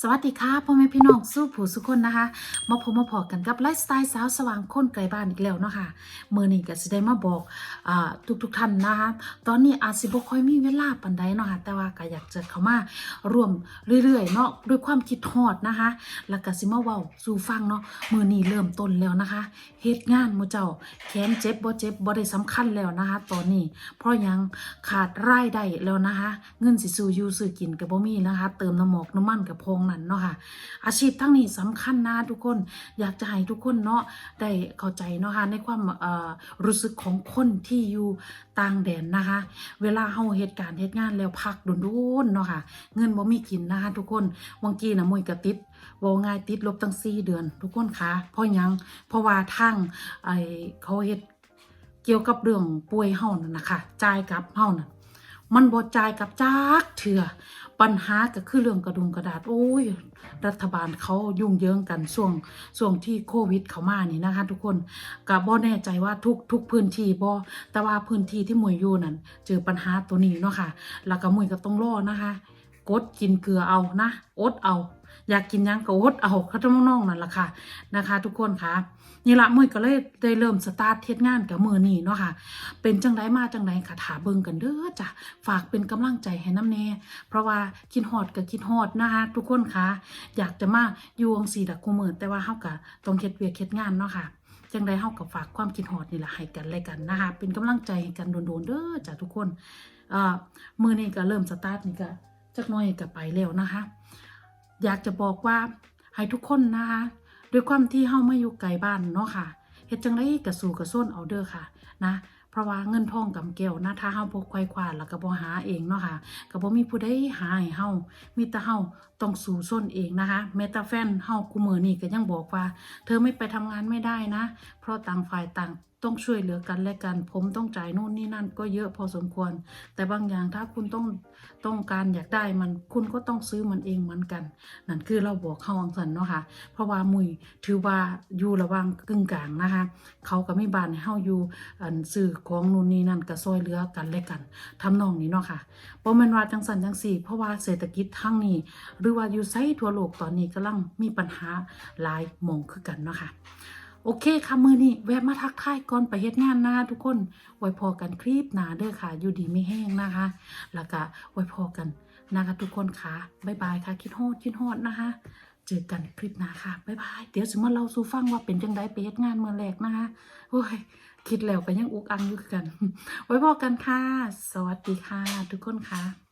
สวัสดีค่ะพ่อแม่พี่น้องสู้ผู้สุคนนะคะ มาพบมาพอกันกับไลฟ์สไตล์สาวสว่างคนไกลบ้านอีกแล้วเนาะค่ะเมื่อนี้ก็สิได้มาบอกอ่าทุกท่านนะคะ ตอนนี้อาจสิบค่อยมีเวลาปานใดเนาะค่ะแต่ว่าก็อยากจะเข้ามาร่วมเรื่อยๆเนาะด้วยความคิดฮอดนะคะแล้วก็สิมาเว้าสู่ฟังเนาะมื้อนี้เริ่มต้นแล้วนะคะเฮ็ดงานมูเจ้าแขนเจ็บบ่เจ็บบ่ได้สำคัญแล้วนะคะ ตอนนี้เพราะยังขาดรายได้แล้วนะคะ เงินสิสู่อยู่ซื้อกินก็บ่มีนะคะ เติมน้ำหมอกน้ำมันกับพงนั่นเนาะค่ะ อาชีพทั้งนี้สำคัญนะทุกคนอยากจะให้ทุกคนเนาะได้เข้าใจเนาะค่ะในความรู้สึกของคนที่อยู่ต่างแดนนะคะ เวลาเฮาเหตุการณ์เหตุงานแล้วพักโดนๆเนาะค่ะ เงินบ่มีกินนะคะทุกคนวังกีนะมวยกระติดว่าง่ายติดลบตั้ง4เดือน ทุกคนคะเพราะยังเพราะว่าทางไอเขาเฮ็ดเกี่ยวกับเรื่องป่วยเฮานั่นนะคะจ่ายกับเฮานั่นมันบ่จ่ายกับจักเถื่อ ปัญหาก็คือเรื่องกระดุมกระดาษ โอ้ย รัฐบาลเขายุ่งเยิงกันช่วงช่วงที่โควิดเข้ามานี่นะคะ ทุกคนก็บ่แน่ใจว่าทุกทุกพื้นที่บ่แต่ว่าพื้นที่ที่มวยอยู่นั่นเจอปัญหาตัวนี้เนาะค่ะ แล้วก็มวยก็ต้องรอนะคะ กดกินเกลือเอานะ อดเอา อยากกินยังก็อดเอาเขาจะน้องนั่นแหละค่ะนะคะ ทุกคนค่ะนี่ละมือก็เลยได้เริ่มสตาร์ทเทศงานกับมือนี่เนาะค่ะ เป็นจังไดมาจังไดค่ะถาเบิ่งกันเด้อจ้ะฝากเป็นกำลังใจให้น้ำแน่ เพราะว่าคิดฮอดกับคิดฮอดนะคะทุกคนค่ะ อยากจะมาอยู่องสีดักคูมือแต่ว่าเฮาก็ต้องเฮ็ดเวียกเฮ็ดงานเนาะค่ะจังไดเฮาก็ฝากความคิดฮอดนี่แหละให้กันและกันนะคะเป็นกำลังใจให้กันโดนๆเด้อจ้ะทุกคนเอ่อมือนี้ก็เริ่มสตาร์ทนี่ก็จักน่อยก็ไปแล้วนะคะ อยากจะบอกว่าให้ทุกคนนะคะด้วยความที่เฮามาอยู่ไกลบ้านเนาะค่ะเฮ็ดจังไดกระสู่กระส้นเอาเด้อค่ะนะเพราะว่าเงินทองกำแก้วนะถ้าเฮาบ่ควายควาแล้วก็บ่หาเองเนาะค่ะก็บ่มีผู้ใดหาให้เฮามีแต่เฮาต้องสู่ส้นเองนะคะแม้แต่แฟนเฮากูมื้อนี้ก็ยังบอกว่า เธอไม่ไปทำงานไม่ได้นะเพราะต่างฝ่ายต่างต้องช่วยเหลือกันและกัน ผมต้องจ่ายนู่นนี่นั่นก็เยอะพอสมควร แต่บางอย่างถ้าคุณต้องต้องการอยากได้มันคุณก็ต้องซื้อมันเองเหมือนกัน นั่นคือเราบอกเขาวังสันเนาะค่ะเพราะว่ามุยถือว่าอยู่ระว่างกึ่งกลางนะคะ เขาก็มีบ้านให้เฮาอยู่อันซื้อของนู่นนี่นั่นก็ซอยเหลือกันและกันทำนองนี้เนาะค่ะบ่แม่นว่าจังสันจังสี่ เพราะว่าเศรษฐกิจทั้งนี้ หรือว่าอยู่ไสทั่วโลกตอนนี้กำลังมีปัญหาหลายมองคือกันเนาะค่ะ โอเคค่ะมือนี้แวะมาทักทายก่อนไปเฮ็ดงานนะทุกคนไว้พอกันคลิปหนาเด้อค่ะ อยู่ดีไม่แห้งนะคะ แล้วก็ไว้พอกันนะคะทุกคนค่ะบ๊ายบายค่ะ คิดฮอดคิดฮอดนะคะ เจอกันคลิปหน้าค่ะบ๊ายบายเดี๋ยวสิมาเล่าสู่ฟังว่าเป็นจังไดไปเฮ็ดงานเมื่อแรกนะคะโอ้ยคิดแล้วก็ยังอุกอังอยู่กัน ไว้พอกันค่ะ สวัสดีค่ะ ทุกคนค่ะ